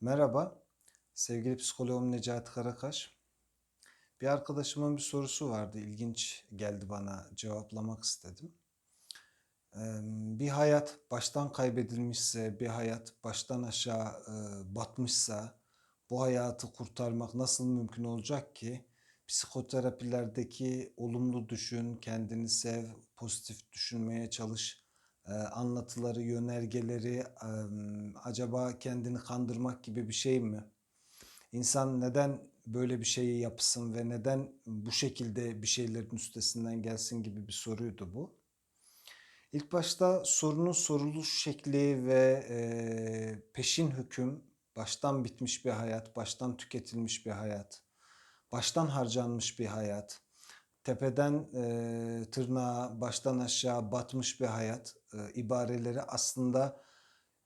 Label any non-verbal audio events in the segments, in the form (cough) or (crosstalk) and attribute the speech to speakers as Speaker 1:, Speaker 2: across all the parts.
Speaker 1: Merhaba, sevgili psikoloğum Necati Karakaş. Bir arkadaşımın bir sorusu vardı, ilginç geldi bana, cevaplamak istedim. Bir hayat baştan kaybedilmişse, bir hayat baştan aşağı batmışsa, bu hayatı kurtarmak nasıl mümkün olacak ki? Psikoterapilerdeki olumlu düşün, kendini sev, pozitif düşünmeye çalış anlatıları, yönergeleri acaba kendini kandırmak gibi bir şey mi? İnsan neden böyle bir şeyi yapsın ve neden bu şekilde bir şeylerin üstesinden gelsin gibi bir soruydu bu. İlk başta sorunun soruluş şekli ve e, peşin hüküm, baştan bitmiş bir hayat, baştan tüketilmiş bir hayat, baştan harcanmış bir hayat, tepeden e, tırnağa, baştan aşağı batmış bir hayat e, ibareleri aslında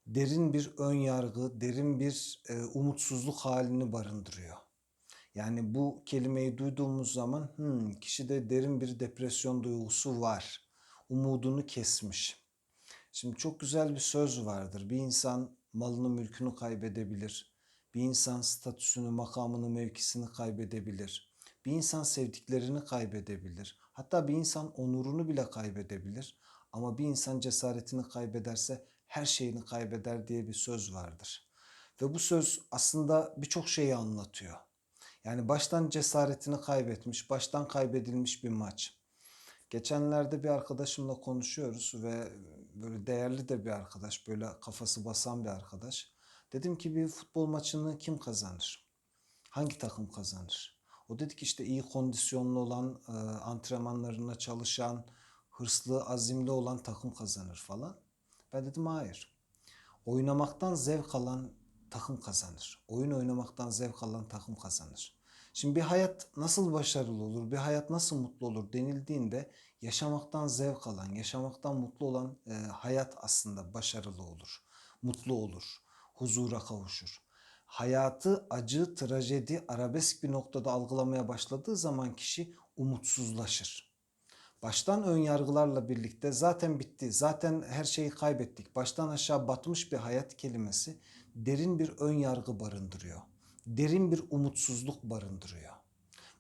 Speaker 1: derin bir ön yargı, derin bir e, umutsuzluk halini barındırıyor. Yani bu kelimeyi duyduğumuz zaman "Hmm, kişide derin bir depresyon duygusu var. Umudunu kesmiş. Şimdi çok güzel bir söz vardır. Bir insan malını mülkünü kaybedebilir. Bir insan statüsünü, makamını, mevkisini kaybedebilir. Bir insan sevdiklerini kaybedebilir. Hatta bir insan onurunu bile kaybedebilir. Ama bir insan cesaretini kaybederse her şeyini kaybeder diye bir söz vardır. Ve bu söz aslında birçok şeyi anlatıyor. Yani baştan cesaretini kaybetmiş, baştan kaybedilmiş bir maç. Geçenlerde bir arkadaşımla konuşuyoruz ve böyle değerli de bir arkadaş, böyle kafası basan bir arkadaş. Dedim ki bir futbol maçını kim kazanır? Hangi takım kazanır? O dedi ki işte iyi kondisyonlu olan, e, antrenmanlarına çalışan, hırslı, azimli olan takım kazanır falan. Ben dedim hayır. Oynamaktan zevk alan takım kazanır. Oyun oynamaktan zevk alan takım kazanır. Şimdi bir hayat nasıl başarılı olur, bir hayat nasıl mutlu olur denildiğinde yaşamaktan zevk alan, yaşamaktan mutlu olan e, hayat aslında başarılı olur, mutlu olur, huzura kavuşur. Hayatı acı, trajedi, arabesk bir noktada algılamaya başladığı zaman kişi umutsuzlaşır. Baştan ön yargılarla birlikte zaten bitti, zaten her şeyi kaybettik, baştan aşağı batmış bir hayat kelimesi derin bir ön yargı barındırıyor. Derin bir umutsuzluk barındırıyor.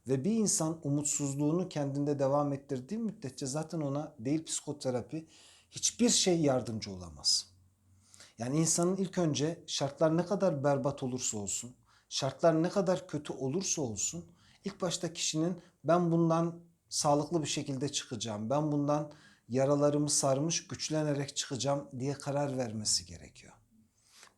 Speaker 1: Ve bir insan umutsuzluğunu kendinde devam ettirdiği müddetçe zaten ona değil psikoterapi hiçbir şey yardımcı olamaz. Yani insanın ilk önce şartlar ne kadar berbat olursa olsun, şartlar ne kadar kötü olursa olsun ilk başta kişinin ben bundan sağlıklı bir şekilde çıkacağım, ben bundan yaralarımı sarmış güçlenerek çıkacağım diye karar vermesi gerekiyor.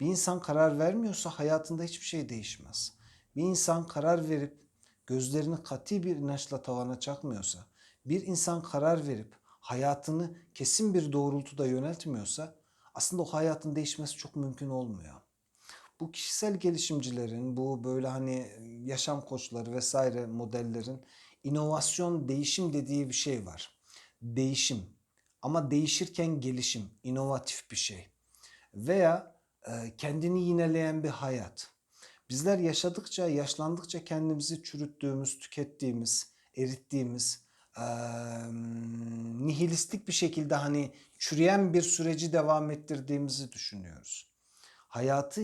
Speaker 1: Bir insan karar vermiyorsa hayatında hiçbir şey değişmez. Bir insan karar verip gözlerini kati bir inançla tavana çakmıyorsa, bir insan karar verip hayatını kesin bir doğrultuda yöneltmiyorsa aslında o hayatın değişmesi çok mümkün olmuyor. Bu kişisel gelişimcilerin, bu böyle hani yaşam koçları vesaire modellerin inovasyon, değişim dediği bir şey var. Değişim ama değişirken gelişim, inovatif bir şey. Veya e, kendini yineleyen bir hayat. Bizler yaşadıkça, yaşlandıkça kendimizi çürüttüğümüz, tükettiğimiz, erittiğimiz, e, nihilistik bir şekilde hani çürüyen bir süreci devam ettirdiğimizi düşünüyoruz. Hayatı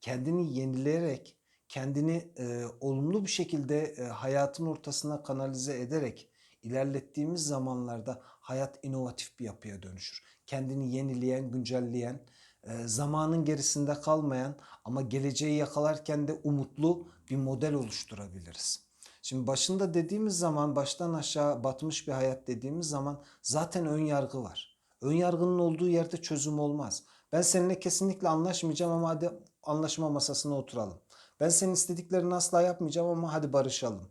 Speaker 1: kendini yenileyerek, kendini e, olumlu bir şekilde e, hayatın ortasına kanalize ederek ilerlettiğimiz zamanlarda hayat inovatif bir yapıya dönüşür. Kendini yenileyen, güncelleyen, e, zamanın gerisinde kalmayan ama geleceği yakalarken de umutlu bir model oluşturabiliriz. Şimdi başında dediğimiz zaman baştan aşağı batmış bir hayat dediğimiz zaman zaten ön yargı var. Ön yargının olduğu yerde çözüm olmaz. Ben seninle kesinlikle anlaşmayacağım ama hadi anlaşma masasına oturalım. Ben senin istediklerini asla yapmayacağım ama hadi barışalım.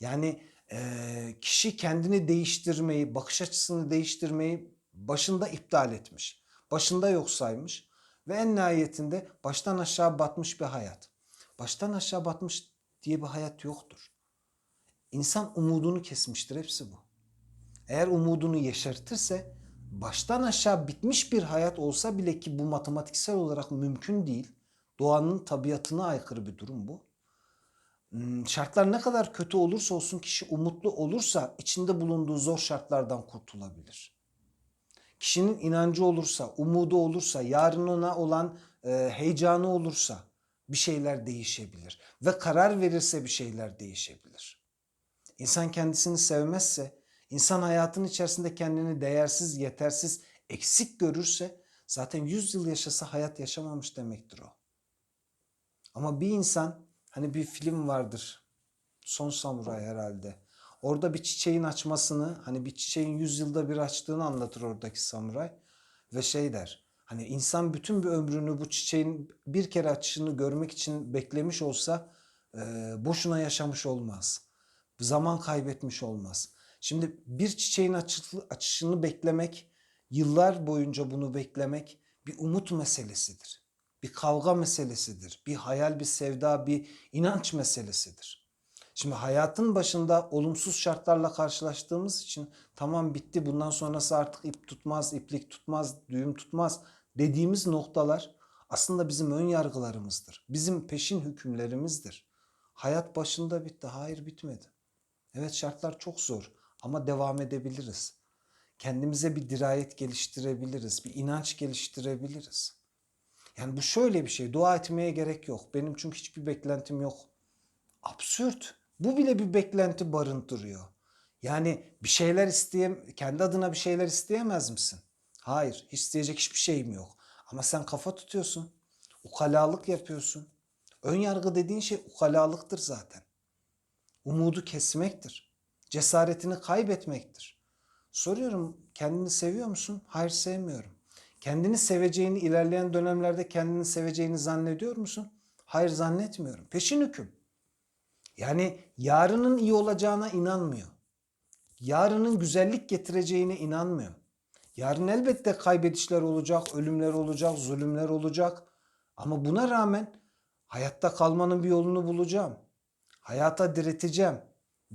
Speaker 1: Yani e, kişi kendini değiştirmeyi, bakış açısını değiştirmeyi başında iptal etmiş. Başında yok saymış ve en nihayetinde baştan aşağı batmış bir hayat. Baştan aşağı batmış diye bir hayat yoktur. İnsan umudunu kesmiştir hepsi bu. Eğer umudunu yeşertirse baştan aşağı bitmiş bir hayat olsa bile ki bu matematiksel olarak mümkün değil. Doğanın tabiatına aykırı bir durum bu. Hmm, Şartlar ne kadar kötü olursa olsun kişi umutlu olursa içinde bulunduğu zor şartlardan kurtulabilir. Kişinin inancı olursa, umudu olursa, yarınına olan e, heyecanı olursa bir şeyler değişebilir ve karar verirse bir şeyler değişebilir. İnsan kendisini sevmezse, insan hayatın içerisinde kendini değersiz, yetersiz, eksik görürse zaten 100 yıl yaşasa hayat yaşamamış demektir o. Ama bir insan hani bir film vardır. Son Samuray herhalde. Orada bir çiçeğin açmasını hani bir çiçeğin 100 yılda bir açtığını anlatır oradaki samuray. Ve şey der. Hani insan bütün bir ömrünü bu çiçeğin bir kere açışını görmek için beklemiş olsa e, boşuna yaşamış olmaz. Zaman kaybetmiş olmaz. Şimdi bir çiçeğin açı- açışını beklemek, yıllar boyunca bunu beklemek bir umut meselesidir. Bir kavga meselesidir. Bir hayal, bir sevda, bir inanç meselesidir. Şimdi hayatın başında olumsuz şartlarla karşılaştığımız için tamam bitti bundan sonrası artık ip tutmaz, iplik tutmaz, düğüm tutmaz dediğimiz noktalar aslında bizim ön yargılarımızdır. Bizim peşin hükümlerimizdir. Hayat başında bitti. Hayır bitmedi. Evet şartlar çok zor ama devam edebiliriz. Kendimize bir dirayet geliştirebiliriz, bir inanç geliştirebiliriz. Yani bu şöyle bir şey. Dua etmeye gerek yok. Benim çünkü hiçbir beklentim yok. Absürt. Bu bile bir beklenti barındırıyor. Yani bir şeyler isteyem kendi adına bir şeyler isteyemez misin? Hayır, isteyecek hiçbir şeyim yok. Ama sen kafa tutuyorsun. Ukalalık yapıyorsun. Ön yargı dediğin şey ukalalıktır zaten. Umudu kesmektir. Cesaretini kaybetmektir. Soruyorum kendini seviyor musun? Hayır sevmiyorum. Kendini seveceğini ilerleyen dönemlerde kendini seveceğini zannediyor musun? Hayır zannetmiyorum. Peşin hüküm. Yani yarının iyi olacağına inanmıyor. Yarının güzellik getireceğine inanmıyor. Yarın elbette kaybedişler olacak, ölümler olacak, zulümler olacak. Ama buna rağmen hayatta kalmanın bir yolunu bulacağım. Hayata direteceğim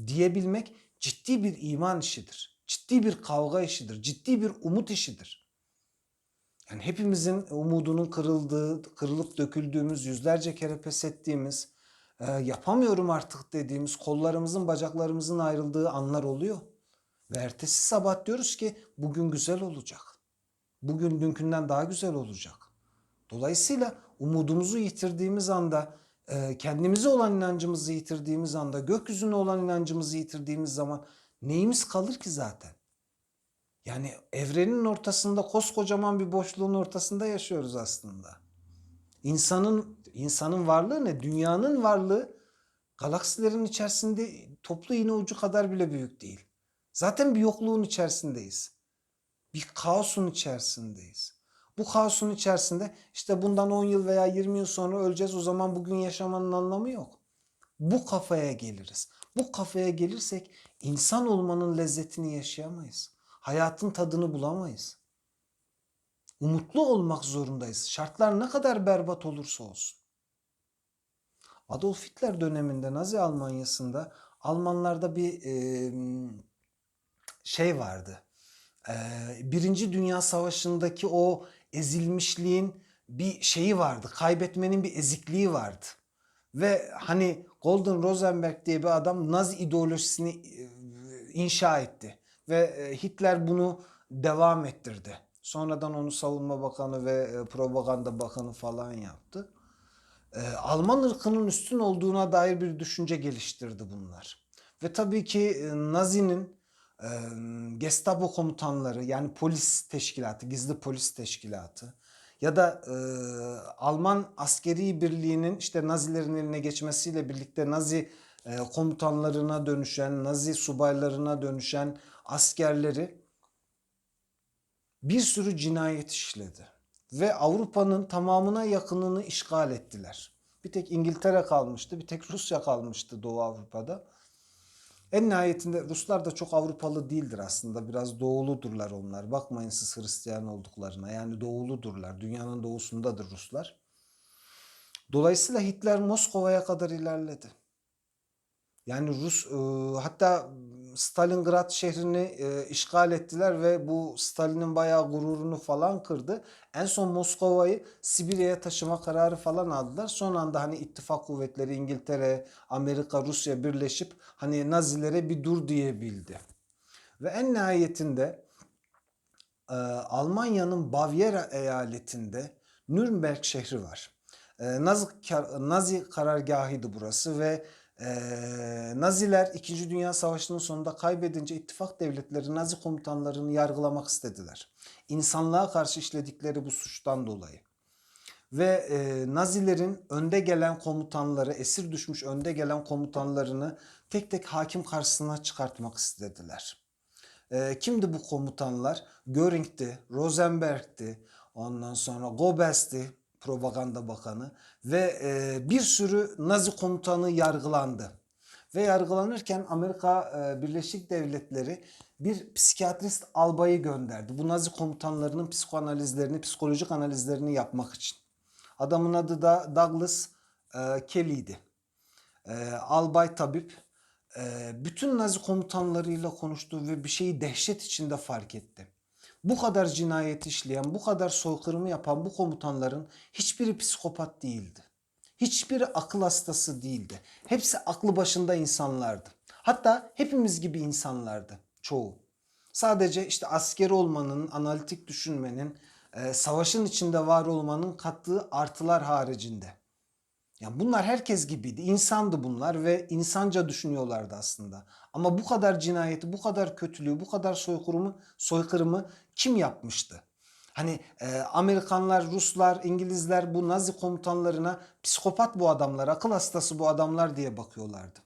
Speaker 1: diyebilmek ciddi bir iman işidir. Ciddi bir kavga işidir. Ciddi bir umut işidir. Yani hepimizin umudunun kırıldığı, kırılıp döküldüğümüz, yüzlerce kere pes ettiğimiz, e, yapamıyorum artık dediğimiz, kollarımızın, bacaklarımızın ayrıldığı anlar oluyor. Ve ertesi sabah diyoruz ki bugün güzel olacak. Bugün dünkünden daha güzel olacak. Dolayısıyla umudumuzu yitirdiğimiz anda, kendimize olan inancımızı yitirdiğimiz anda, gökyüzüne olan inancımızı yitirdiğimiz zaman neyimiz kalır ki zaten? Yani evrenin ortasında koskocaman bir boşluğun ortasında yaşıyoruz aslında. İnsanın insanın varlığı ne? Dünyanın varlığı galaksilerin içerisinde toplu iğne ucu kadar bile büyük değil. Zaten bir yokluğun içerisindeyiz. Bir kaosun içerisindeyiz. Bu kaosun içerisinde işte bundan 10 yıl veya 20 yıl sonra öleceğiz. O zaman bugün yaşamanın anlamı yok. Bu kafaya geliriz. Bu kafaya gelirsek insan olmanın lezzetini yaşayamayız. Hayatın tadını bulamayız. Umutlu olmak zorundayız. Şartlar ne kadar berbat olursa olsun. Adolf Hitler döneminde Nazi Almanyası'nda Almanlarda bir e, şey vardı. E, Birinci Dünya Savaşı'ndaki o ezilmişliğin bir şeyi vardı. Kaybetmenin bir ezikliği vardı. Ve hani Golden Rosenberg diye bir adam Nazi ideolojisini e, inşa etti. Ve e, Hitler bunu devam ettirdi. Sonradan onu savunma bakanı ve e, propaganda bakanı falan yaptı. Alman ırkının üstün olduğuna dair bir düşünce geliştirdi bunlar. Ve tabii ki Nazi'nin e, Gestapo komutanları yani polis teşkilatı, gizli polis teşkilatı ya da e, Alman askeri birliğinin işte Nazilerin eline geçmesiyle birlikte Nazi e, komutanlarına dönüşen, Nazi subaylarına dönüşen askerleri bir sürü cinayet işledi. Ve Avrupa'nın tamamına yakınını işgal ettiler. Bir tek İngiltere kalmıştı, bir tek Rusya kalmıştı Doğu Avrupa'da. En nihayetinde Ruslar da çok Avrupalı değildir aslında. Biraz doğuludurlar onlar. Bakmayın siz Hristiyan olduklarına. Yani doğuludurlar. Dünyanın doğusundadır Ruslar. Dolayısıyla Hitler Moskova'ya kadar ilerledi. Yani Rus e, hatta Stalingrad şehrini e, işgal ettiler ve bu Stalin'in bayağı gururunu falan kırdı. En son Moskova'yı Sibirya'ya taşıma kararı falan aldılar. Son anda hani ittifak kuvvetleri İngiltere, Amerika, Rusya birleşip hani Nazilere bir dur diyebildi. Ve en nihayetinde e, Almanya'nın Bavyera eyaletinde Nürnberg şehri var. E, Nazi, Nazi karargahıydı burası ve e, Naziler 2. Dünya Savaşı'nın sonunda kaybedince ittifak devletleri Nazi komutanlarını yargılamak istediler. İnsanlığa karşı işledikleri bu suçtan dolayı. Ve e, Nazilerin önde gelen komutanları, esir düşmüş önde gelen komutanlarını tek tek hakim karşısına çıkartmak istediler. E, kimdi bu komutanlar? Göring'ti, Rosenberg'ti, ondan sonra Goebbels'ti propaganda bakanı ve e, bir sürü Nazi komutanı yargılandı. Ve yargılanırken Amerika e, Birleşik Devletleri bir psikiyatrist albayı gönderdi. Bu Nazi komutanlarının psikoanalizlerini, psikolojik analizlerini yapmak için. Adamın adı da Douglas e, Kelly'ydi. E, albay tabip e, bütün Nazi komutanlarıyla konuştu ve bir şeyi dehşet içinde fark etti. Bu kadar cinayet işleyen, bu kadar soykırımı yapan bu komutanların hiçbiri psikopat değildi. Hiçbiri akıl hastası değildi. Hepsi aklı başında insanlardı. Hatta hepimiz gibi insanlardı çoğu. Sadece işte asker olmanın, analitik düşünmenin, e, savaşın içinde var olmanın kattığı artılar haricinde. Yani bunlar herkes gibiydi. İnsandı bunlar ve insanca düşünüyorlardı aslında. Ama bu kadar cinayeti, bu kadar kötülüğü, bu kadar soykırımı, soykırımı kim yapmıştı? Hani e, Amerikanlar, Ruslar, İngilizler bu Nazi komutanlarına psikopat bu adamlar, akıl hastası bu adamlar diye bakıyorlardı.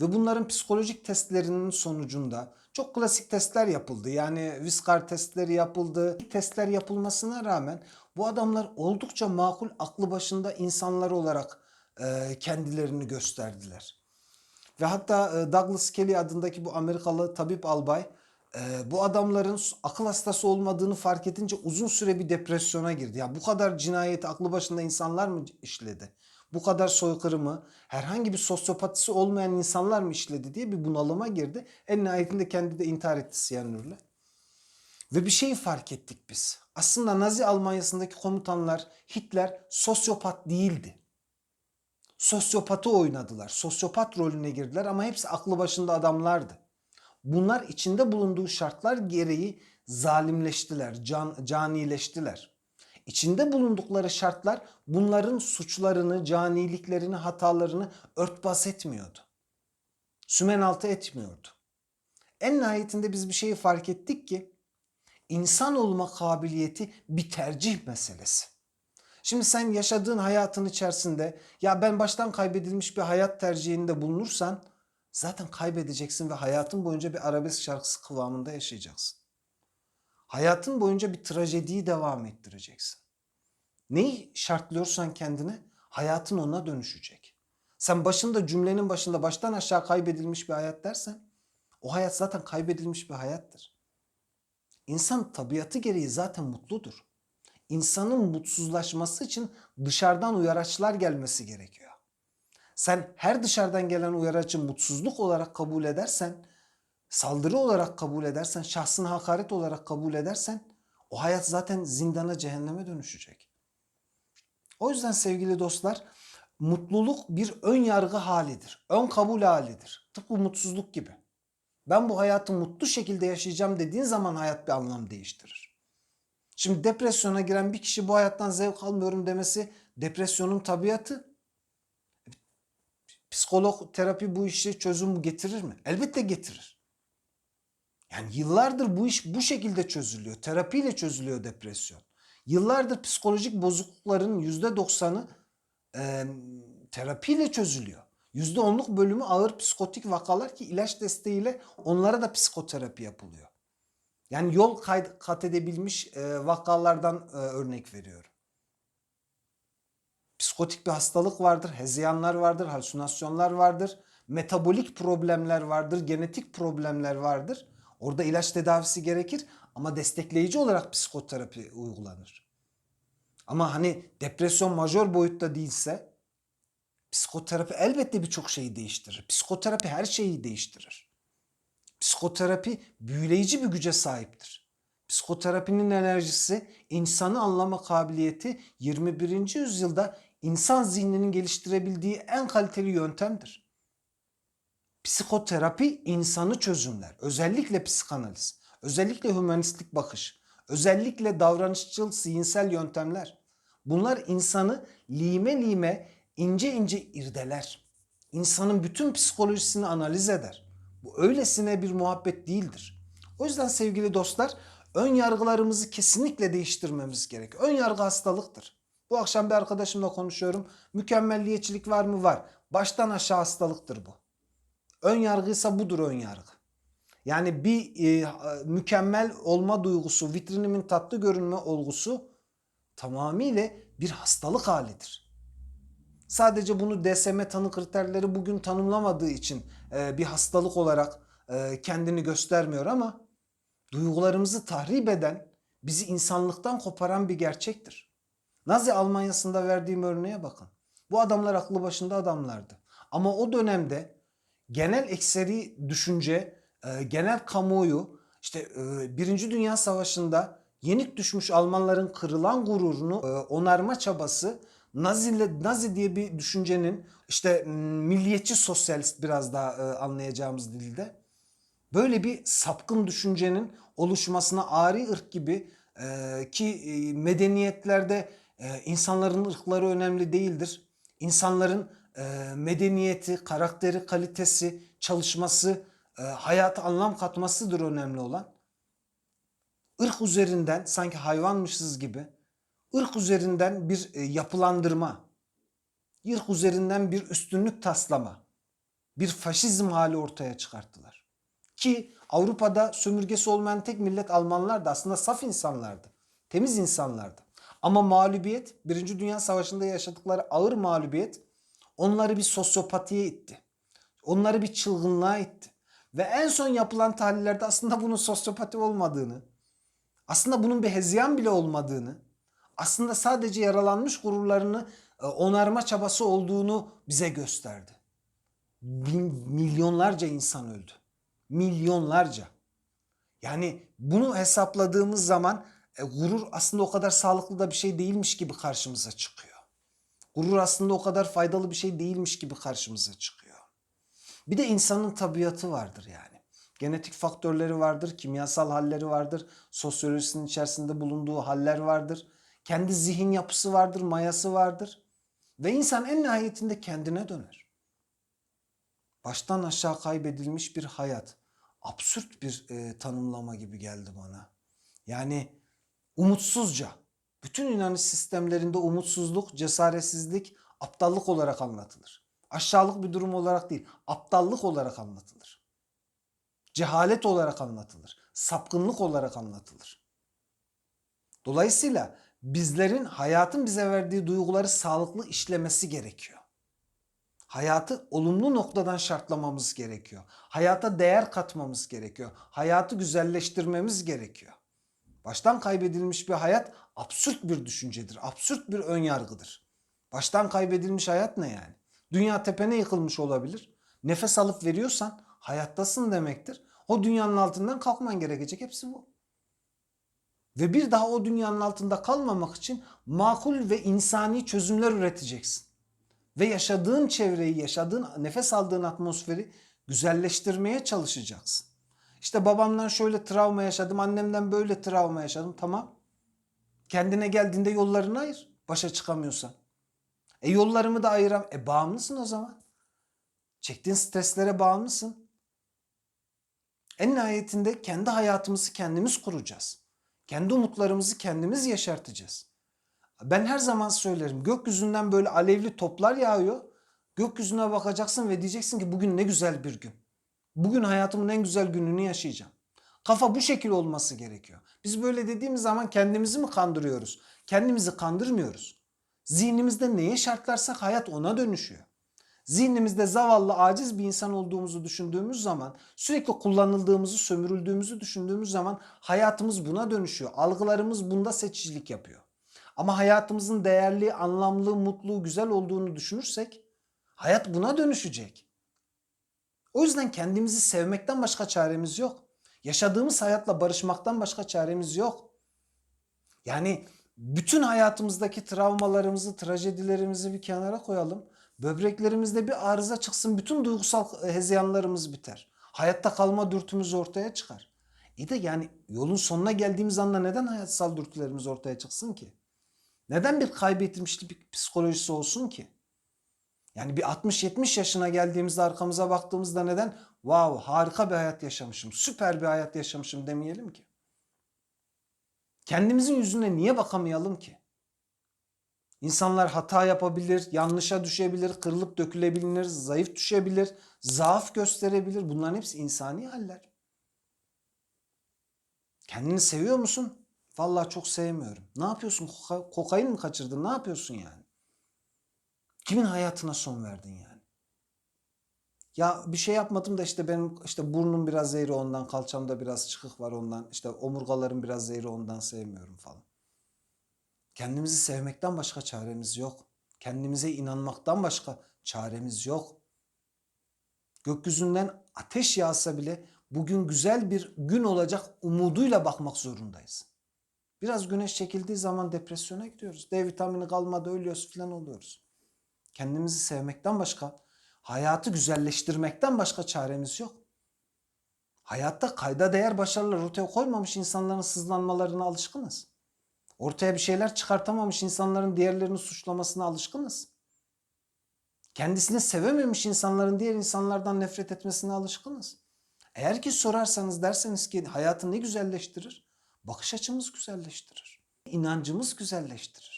Speaker 1: Ve bunların psikolojik testlerinin sonucunda çok klasik testler yapıldı. Yani Viskar testleri yapıldı. Testler yapılmasına rağmen bu adamlar oldukça makul aklı başında insanlar olarak e, kendilerini gösterdiler. Ve hatta e, Douglas Kelly adındaki bu Amerikalı tabip albay e, bu adamların akıl hastası olmadığını fark edince uzun süre bir depresyona girdi. Ya bu kadar cinayeti aklı başında insanlar mı işledi? Bu kadar soykırımı herhangi bir sosyopatisi olmayan insanlar mı işledi diye bir bunalıma girdi. En nihayetinde kendi de intihar etti siyanürle. Ve bir şeyi fark ettik biz. Aslında Nazi Almanya'sındaki komutanlar Hitler sosyopat değildi. Sosyopatı oynadılar. Sosyopat rolüne girdiler ama hepsi aklı başında adamlardı. Bunlar içinde bulunduğu şartlar gereği zalimleştiler, can, canileştiler. İçinde bulundukları şartlar bunların suçlarını, caniliklerini, hatalarını örtbas etmiyordu. Sümen altı etmiyordu. En nihayetinde biz bir şeyi fark ettik ki insan olma kabiliyeti bir tercih meselesi. Şimdi sen yaşadığın hayatın içerisinde ya ben baştan kaybedilmiş bir hayat tercihinde bulunursan zaten kaybedeceksin ve hayatın boyunca bir arabesk şarkısı kıvamında yaşayacaksın. Hayatın boyunca bir trajediyi devam ettireceksin. Neyi şartlıyorsan kendine hayatın ona dönüşecek. Sen başında cümlenin başında baştan aşağı kaybedilmiş bir hayat dersen o hayat zaten kaybedilmiş bir hayattır. İnsan tabiatı gereği zaten mutludur. İnsanın mutsuzlaşması için dışarıdan uyaraçlar gelmesi gerekiyor. Sen her dışarıdan gelen uyarıcı mutsuzluk olarak kabul edersen, saldırı olarak kabul edersen, şahsına hakaret olarak kabul edersen o hayat zaten zindana cehenneme dönüşecek. O yüzden sevgili dostlar mutluluk bir ön yargı halidir. Ön kabul halidir. Tıpkı mutsuzluk gibi. Ben bu hayatı mutlu şekilde yaşayacağım dediğin zaman hayat bir anlam değiştirir. Şimdi depresyona giren bir kişi bu hayattan zevk almıyorum demesi depresyonun tabiatı. Psikolog terapi bu işe çözüm getirir mi? Elbette getirir. Yani yıllardır bu iş bu şekilde çözülüyor. Terapiyle çözülüyor depresyon. Yıllardır psikolojik bozuklukların %90'ı e, terapiyle çözülüyor. %10'luk bölümü ağır psikotik vakalar ki ilaç desteğiyle onlara da psikoterapi yapılıyor. Yani yol kat edebilmiş e, vakalardan e, örnek veriyorum. Psikotik bir hastalık vardır, hezeyanlar vardır, halüsinasyonlar vardır, metabolik problemler vardır, genetik problemler vardır. Orada ilaç tedavisi gerekir ama destekleyici olarak psikoterapi uygulanır. Ama hani depresyon majör boyutta değilse psikoterapi elbette birçok şeyi değiştirir. Psikoterapi her şeyi değiştirir. Psikoterapi büyüleyici bir güce sahiptir. Psikoterapinin enerjisi, insanı anlama kabiliyeti 21. yüzyılda insan zihninin geliştirebildiği en kaliteli yöntemdir. Psikoterapi insanı çözümler. Özellikle psikanaliz, özellikle hümanistlik bakış, özellikle davranışçıl zihinsel yöntemler. Bunlar insanı lime lime ince ince irdeler. İnsanın bütün psikolojisini analiz eder. Bu öylesine bir muhabbet değildir. O yüzden sevgili dostlar ön yargılarımızı kesinlikle değiştirmemiz gerek. Ön yargı hastalıktır. Bu akşam bir arkadaşımla konuşuyorum. Mükemmelliyetçilik var mı? Var. Baştan aşağı hastalıktır bu. Ön yargıysa budur ön yargı. Yani bir e, mükemmel olma duygusu, vitrinimin tatlı görünme olgusu tamamıyla bir hastalık halidir. Sadece bunu DSM tanı kriterleri bugün tanımlamadığı için e, bir hastalık olarak e, kendini göstermiyor ama duygularımızı tahrip eden, bizi insanlıktan koparan bir gerçektir. Nazi Almanya'sında verdiğim örneğe bakın. Bu adamlar aklı başında adamlardı. Ama o dönemde genel ekseri düşünce, e, genel kamuoyu işte e, Birinci Dünya Savaşı'nda yenik düşmüş Almanların kırılan gururunu e, onarma çabası Nazi, Nazi diye bir düşüncenin işte milliyetçi sosyalist biraz daha anlayacağımız dilde böyle bir sapkın düşüncenin oluşmasına ari ırk gibi ki medeniyetlerde e, insanların ırkları önemli değildir. İnsanların e, medeniyeti, karakteri, kalitesi, çalışması, e, hayata anlam katmasıdır önemli olan. Irk üzerinden sanki hayvanmışız gibi ırk üzerinden bir e, yapılandırma, ırk üzerinden bir üstünlük taslama, bir faşizm hali ortaya çıkarttılar. Ki Avrupa'da sömürgesi olmayan tek millet Almanlar da aslında saf insanlardı. Temiz insanlardı. Ama mağlubiyet, Birinci Dünya Savaşı'nda yaşadıkları ağır mağlubiyet onları bir sosyopatiye itti. Onları bir çılgınlığa itti. Ve en son yapılan tahlillerde aslında bunun sosyopati olmadığını, aslında bunun bir hezyan bile olmadığını, aslında sadece yaralanmış gururlarını e, onarma çabası olduğunu bize gösterdi. Bin, milyonlarca insan öldü. Milyonlarca. Yani bunu hesapladığımız zaman e, gurur aslında o kadar sağlıklı da bir şey değilmiş gibi karşımıza çıkıyor. Gurur aslında o kadar faydalı bir şey değilmiş gibi karşımıza çıkıyor. Bir de insanın tabiatı vardır yani. Genetik faktörleri vardır, kimyasal halleri vardır, sosyolojisinin içerisinde bulunduğu haller vardır. Kendi zihin yapısı vardır, mayası vardır. Ve insan en nihayetinde kendine döner. Baştan aşağı kaybedilmiş bir hayat. Absürt bir e, tanımlama gibi geldi bana. Yani umutsuzca. Bütün inanış sistemlerinde umutsuzluk, cesaretsizlik, aptallık olarak anlatılır. Aşağılık bir durum olarak değil, aptallık olarak anlatılır. Cehalet olarak anlatılır. Sapkınlık olarak anlatılır. Dolayısıyla bizlerin hayatın bize verdiği duyguları sağlıklı işlemesi gerekiyor. Hayatı olumlu noktadan şartlamamız gerekiyor. Hayata değer katmamız gerekiyor. Hayatı güzelleştirmemiz gerekiyor. Baştan kaybedilmiş bir hayat absürt bir düşüncedir. Absürt bir önyargıdır. Baştan kaybedilmiş hayat ne yani? Dünya tepene yıkılmış olabilir. Nefes alıp veriyorsan hayattasın demektir. O dünyanın altından kalkman gerekecek. Hepsi bu. Ve bir daha o dünyanın altında kalmamak için makul ve insani çözümler üreteceksin. Ve yaşadığın çevreyi, yaşadığın, nefes aldığın atmosferi güzelleştirmeye çalışacaksın. İşte babamdan şöyle travma yaşadım, annemden böyle travma yaşadım. Tamam. Kendine geldiğinde yollarını ayır. Başa çıkamıyorsan. E yollarımı da ayıram. E bağımlısın o zaman. Çektiğin streslere bağımlısın. En nihayetinde kendi hayatımızı kendimiz kuracağız. Kendi umutlarımızı kendimiz yaşartacağız. Ben her zaman söylerim gökyüzünden böyle alevli toplar yağıyor. Gökyüzüne bakacaksın ve diyeceksin ki bugün ne güzel bir gün. Bugün hayatımın en güzel gününü yaşayacağım. Kafa bu şekil olması gerekiyor. Biz böyle dediğimiz zaman kendimizi mi kandırıyoruz? Kendimizi kandırmıyoruz. Zihnimizde neye şartlarsak hayat ona dönüşüyor. Zihnimizde zavallı, aciz bir insan olduğumuzu düşündüğümüz zaman, sürekli kullanıldığımızı, sömürüldüğümüzü düşündüğümüz zaman hayatımız buna dönüşüyor. Algılarımız bunda seçicilik yapıyor. Ama hayatımızın değerli, anlamlı, mutlu, güzel olduğunu düşünürsek hayat buna dönüşecek. O yüzden kendimizi sevmekten başka çaremiz yok. Yaşadığımız hayatla barışmaktan başka çaremiz yok. Yani bütün hayatımızdaki travmalarımızı, trajedilerimizi bir kenara koyalım. Böbreklerimizde bir arıza çıksın bütün duygusal hezeyanlarımız biter. Hayatta kalma dürtümüz ortaya çıkar. İyi de yani yolun sonuna geldiğimiz anda neden hayatsal dürtülerimiz ortaya çıksın ki? Neden bir kaybetmişlik psikolojisi olsun ki? Yani bir 60-70 yaşına geldiğimizde arkamıza baktığımızda neden wow harika bir hayat yaşamışım, süper bir hayat yaşamışım demeyelim ki? Kendimizin yüzüne niye bakamayalım ki? İnsanlar hata yapabilir, yanlışa düşebilir, kırılıp dökülebilir, zayıf düşebilir, zaaf gösterebilir. Bunların hepsi insani haller. Kendini seviyor musun? Vallahi çok sevmiyorum. Ne yapıyorsun? Koka- kokain mi kaçırdın? Ne yapıyorsun yani? Kimin hayatına son verdin yani? Ya bir şey yapmadım da işte benim işte burnum biraz eğri ondan, kalçamda biraz çıkık var ondan, işte omurgalarım biraz eğri ondan sevmiyorum falan. Kendimizi sevmekten başka çaremiz yok. Kendimize inanmaktan başka çaremiz yok. Gökyüzünden ateş yağsa bile bugün güzel bir gün olacak umuduyla bakmak zorundayız. Biraz güneş çekildiği zaman depresyona gidiyoruz. D vitamini kalmadı ölüyoruz falan oluyoruz. Kendimizi sevmekten başka, hayatı güzelleştirmekten başka çaremiz yok. Hayatta kayda değer başarılar ortaya koymamış insanların sızlanmalarına alışkınız. Ortaya bir şeyler çıkartamamış insanların diğerlerini suçlamasına alışkınız. Kendisini sevememiş insanların diğer insanlardan nefret etmesine alışkınız. Eğer ki sorarsanız derseniz ki hayatı ne güzelleştirir? Bakış açımız güzelleştirir. İnancımız güzelleştirir.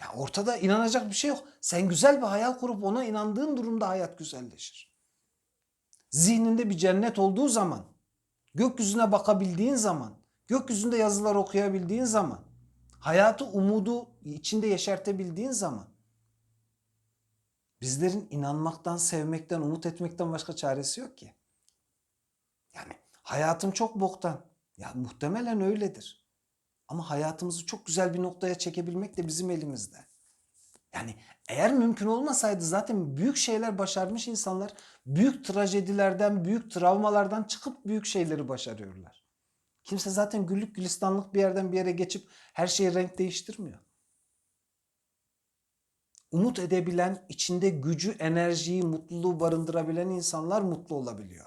Speaker 1: Ya ortada inanacak bir şey yok. Sen güzel bir hayal kurup ona inandığın durumda hayat güzelleşir. Zihninde bir cennet olduğu zaman, gökyüzüne bakabildiğin zaman, gökyüzünde yazılar okuyabildiğin zaman, hayatı umudu içinde yeşertebildiğin zaman bizlerin inanmaktan, sevmekten, umut etmekten başka çaresi yok ki. Yani hayatım çok boktan. Ya muhtemelen öyledir. Ama hayatımızı çok güzel bir noktaya çekebilmek de bizim elimizde. Yani eğer mümkün olmasaydı zaten büyük şeyler başarmış insanlar büyük trajedilerden, büyük travmalardan çıkıp büyük şeyleri başarıyorlar. Kimse zaten güllük gülistanlık bir yerden bir yere geçip her şeyi renk değiştirmiyor. Umut edebilen, içinde gücü, enerjiyi, mutluluğu barındırabilen insanlar mutlu olabiliyor.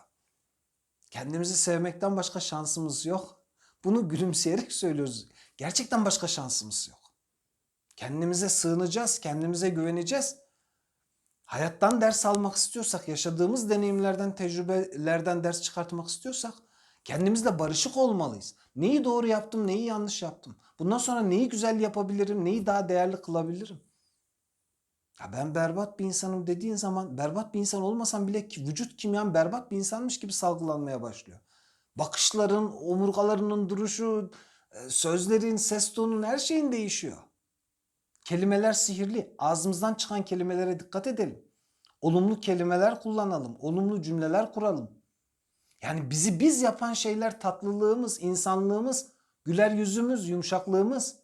Speaker 1: Kendimizi sevmekten başka şansımız yok. Bunu gülümseyerek söylüyoruz. Gerçekten başka şansımız yok. Kendimize sığınacağız, kendimize güveneceğiz. Hayattan ders almak istiyorsak, yaşadığımız deneyimlerden, tecrübelerden ders çıkartmak istiyorsak kendimizle barışık olmalıyız. Neyi doğru yaptım, neyi yanlış yaptım? Bundan sonra neyi güzel yapabilirim, neyi daha değerli kılabilirim? Ya ben berbat bir insanım dediğin zaman berbat bir insan olmasam bile vücut kimyan berbat bir insanmış gibi salgılanmaya başlıyor. Bakışların, omurgalarının duruşu, e, sözlerin, ses tonun her şeyin değişiyor. Kelimeler sihirli. Ağzımızdan çıkan kelimelere dikkat edelim. Olumlu kelimeler kullanalım. Olumlu cümleler kuralım. Yani bizi biz yapan şeyler tatlılığımız, insanlığımız, güler yüzümüz, yumuşaklığımız.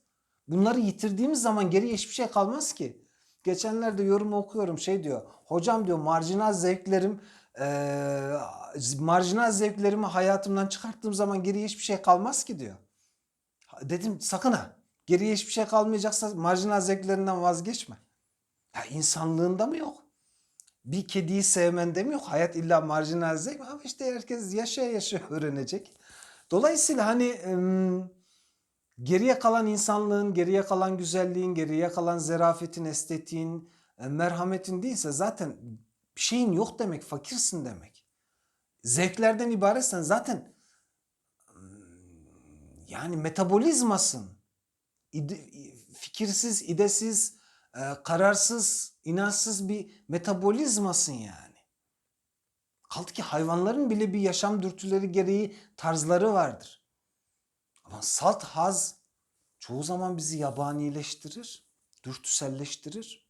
Speaker 1: Bunları yitirdiğimiz zaman geriye hiçbir şey kalmaz ki. Geçenlerde yorum okuyorum şey diyor. Hocam diyor marjinal zevklerim marjinal zevklerimi hayatımdan çıkarttığım zaman geriye hiçbir şey kalmaz ki diyor. Dedim sakın ha. Geriye hiçbir şey kalmayacaksa marjinal zevklerinden vazgeçme. Ya insanlığında mı yok? Bir kediyi sevmende mi yok? Hayat illa marjinal zevk ama işte herkes yaşaya yaşaya (laughs) öğrenecek. Dolayısıyla hani geriye kalan insanlığın, geriye kalan güzelliğin, geriye kalan zerafetin, estetiğin, e, merhametin değilse zaten bir şeyin yok demek, fakirsin demek. Zevklerden ibaretsen zaten yani metabolizmasın. İde- fikirsiz, idesiz, e, kararsız, inançsız bir metabolizmasın yani. Kaldı ki hayvanların bile bir yaşam dürtüleri gereği tarzları vardır. Ama salt haz çoğu zaman bizi yabanileştirir, dürtüselleştirir.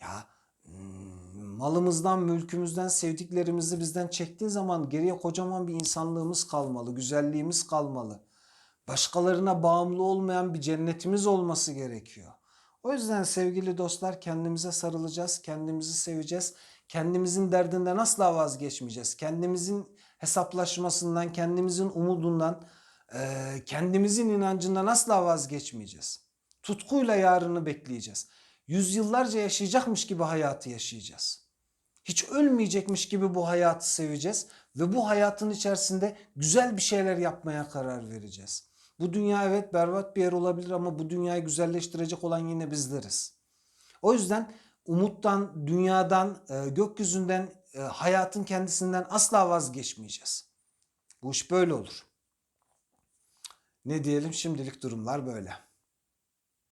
Speaker 1: Ya hmm, malımızdan, mülkümüzden, sevdiklerimizi bizden çektiğin zaman geriye kocaman bir insanlığımız kalmalı, güzelliğimiz kalmalı. Başkalarına bağımlı olmayan bir cennetimiz olması gerekiyor. O yüzden sevgili dostlar kendimize sarılacağız, kendimizi seveceğiz. Kendimizin derdinden asla vazgeçmeyeceğiz. Kendimizin hesaplaşmasından, kendimizin umudundan, kendimizin inancından asla vazgeçmeyeceğiz. Tutkuyla yarını bekleyeceğiz. Yüzyıllarca yaşayacakmış gibi hayatı yaşayacağız. Hiç ölmeyecekmiş gibi bu hayatı seveceğiz ve bu hayatın içerisinde güzel bir şeyler yapmaya karar vereceğiz. Bu dünya evet berbat bir yer olabilir ama bu dünyayı güzelleştirecek olan yine bizleriz. O yüzden umuttan, dünyadan, e, gökyüzünden, e, hayatın kendisinden asla vazgeçmeyeceğiz. Bu iş böyle olur. Ne diyelim şimdilik durumlar böyle.